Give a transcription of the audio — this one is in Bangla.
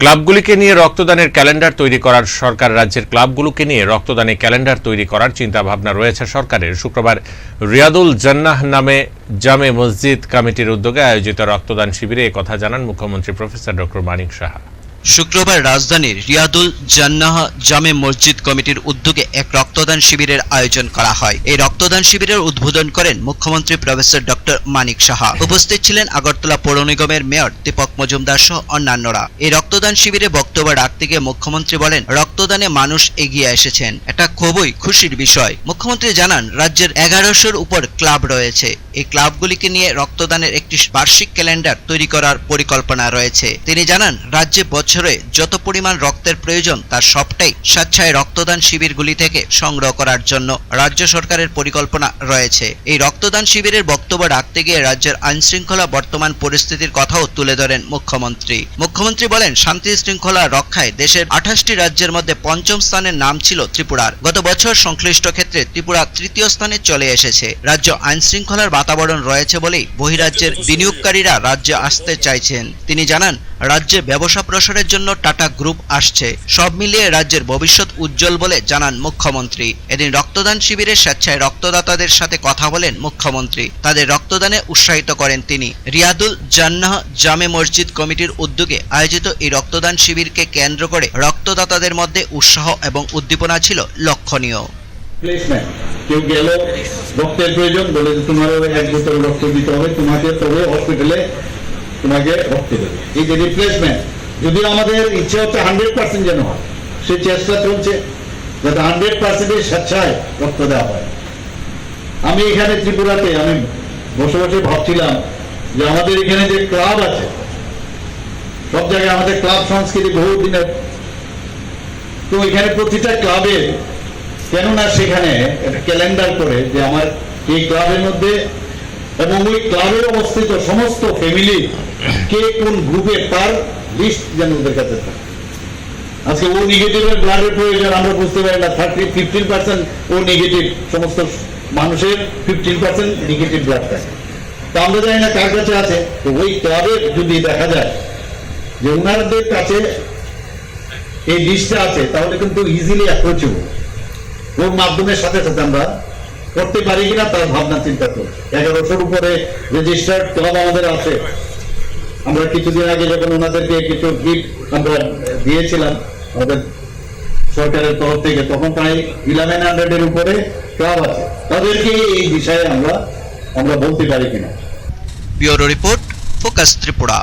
ক্লাবগুলিকে নিয়ে রক্তদানের ক্যালেন্ডার তৈরি করার সরকার, রাজ্যের ক্লাবগুলোকে নিয়ে রক্তদানে ক্যালেন্ডার তৈরি করার চিন্তাভাবনা রয়েছে সরকারের। শুক্রবার রিয়াদুল জান্নাহ নামে জামে মসজিদ কমিটির উদ্যোগে আয়োজিত রক্তদান শিবিরে কথা জানান মুখ্যমন্ত্রী প্রফেসর ডক্টর মানিক সাহা। শুক্রবার রাজধানীর রিয়াদুল জান্নাহ জামে মসজিদ কমিটির উদ্যোগে এক রক্তদান শিবিরের আয়োজন করা হয়। এই রক্তদান শিবিরের উদ্বোধন করেন মুখ্যমন্ত্রী প্রফেসর ডক্টর মানিক সাহা। উপস্থিত ছিলেন আগরতলা পৌর নিগমের মেয়র দীপক মজুমদার সহ অন্যান্যরা। এই রক্তদান শিবিরে বক্তব্য রাখতে গিয়ে মুখ্যমন্ত্রী বলেন, রক্তদানে মানুষ এগিয়ে এসেছেন। এটা খুবই খুশির বিষয়। মুখ্যমন্ত্রী জানান, রাজ্যের এগারোশোর উপর ক্লাব রয়েছে। এই ক্লাবগুলিকে নিয়ে রক্তদানের একটি বার্ষিক ক্যালেন্ডার তৈরি করার পরিকল্পনা রয়েছে। তিনি জানান, রাজ্যে বছরে যত পরিমাণ রক্তের প্রয়োজন, তার সবটাই স্বেচ্ছায় রক্তদান শিবিরগুলি থেকে সংগ্রহ করার জন্য রাজ্য সরকারের পরিকল্পনা রয়েছে। এই রক্তদান শিবিরের বক্তব্য রাখতে গিয়ে রাজ্যের আইন শৃঙ্খলা বর্তমান পরিস্থিতির কথাও তুলে ধরেন মুখ্যমন্ত্রী। মুখ্যমন্ত্রী বলেন, শান্তি শৃঙ্খলা রক্ষায় দেশের আঠাশটি রাজ্যের মধ্যে পঞ্চম স্থানের নাম ছিল ত্রিপুরার। গত বছর সংশ্লিষ্ট ক্ষেত্রে ত্রিপুরা তৃতীয় স্থানে চলে এসেছে। রাজ্য আইন শৃঙ্খলার বাতাবরণ রয়েছে বলেই বহিরাজ্যের বিনিয়োগকারীরা রাজ্যে আসতে চাইছেন। তিনি জানান রাজ্যে ব্যবসা প্রসারের জন্য টাটা গ্রুপ আসছে। সব মিলিয়ে রাজ্যের ভবিষ্যৎ উজ্জ্বল বলে জানান মুখ্যমন্ত্রী। এদিন রক্তদান শিবিরে স্বেচ্ছায় রক্তদাতাদের সাথে কথা বলেন মুখ্যমন্ত্রী। তাদের রক্তদানে উৎসাহিত করেন তিনি। রিয়াদুল জান্নাহ জামে মসজিদ কমিটির উদ্যোগে আয়োজিত এই রক্তদান শিবিরকে কেন্দ্র করে রক্তদাতাদের মধ্যে উৎসাহ এবং উদ্দীপনা ছিল লক্ষণীয়। কেউ গেল, রক্তের প্রয়োজন, বলে তোমার এক বোতল রক্ত দিতে হবে, তোমাকে তবে হসপিটালে তোমাকে রক্ত দেবে। এই যে রিপ্লেসমেন্ট যদি আমাদের ইচ্ছে হচ্ছে হান্ড্রেড পার্সেন্ট যেন হয় সে চেষ্টা চলছে, যাতে হান্ড্রেড পার্সেন্টের স্বেচ্ছায় রক্ত দেওয়া হয়। আমি এখানে ত্রিপুরাতে, আমি বসে বসে ভাবছিলাম যে আমাদের এখানে যে ক্লাব আছে, সব জায়গায় আমাদের ক্লাব সংস্কৃতি বহু দিনের। তো এখানে প্রতিটা ক্লাবের কেননা সেখানে একটা ক্যালেন্ডার করে যে আমার এই ক্লাবের মধ্যে এবং ওই ক্লাবের অবস্থিত সমস্ত ফ্যামিলি কে কোন গ্রুপে তার লিস্ট যেন ওদের কাছে থাকে? আজকে ও নেগেটিভের ব্লাডের প্রয়োজন আমরা বুঝতে পারি না thirty fifteen percent O negative সমস্ত মানুষের ফিফটিন পার্সেন্ট নেগেটিভ ব্লাড থাকে। তা আমরা জানি না কার কাছে আছে। তো ওই ক্লাবের যদি দেখা যায় যে ওনাদের কাছে এই লিস্টটা আছে, তাহলে কিন্তু ইজিলি অ্যাপ্রোচেবল ওর মাধ্যমে সাথে সাথে আমরা করতে পারি কিনা তার ভাবনা চিন্তা করি এগারোশোর উপরে রেজিস্টার্ড ক্লাব আমাদের আছে। আমরা কিছুদিন আগে যখন ওনাদেরকে কিছু গিফট আমরা দিয়েছিলাম আমাদের সরকারের তরফ থেকে, তখন প্রায় ইলেভেন হান্ড্রেডের উপরে ক্লাব আছে। তাদেরকে এই বিষয়ে আমরা আমরা বলতে পারি কিনা? Bureau report, focus Tripura.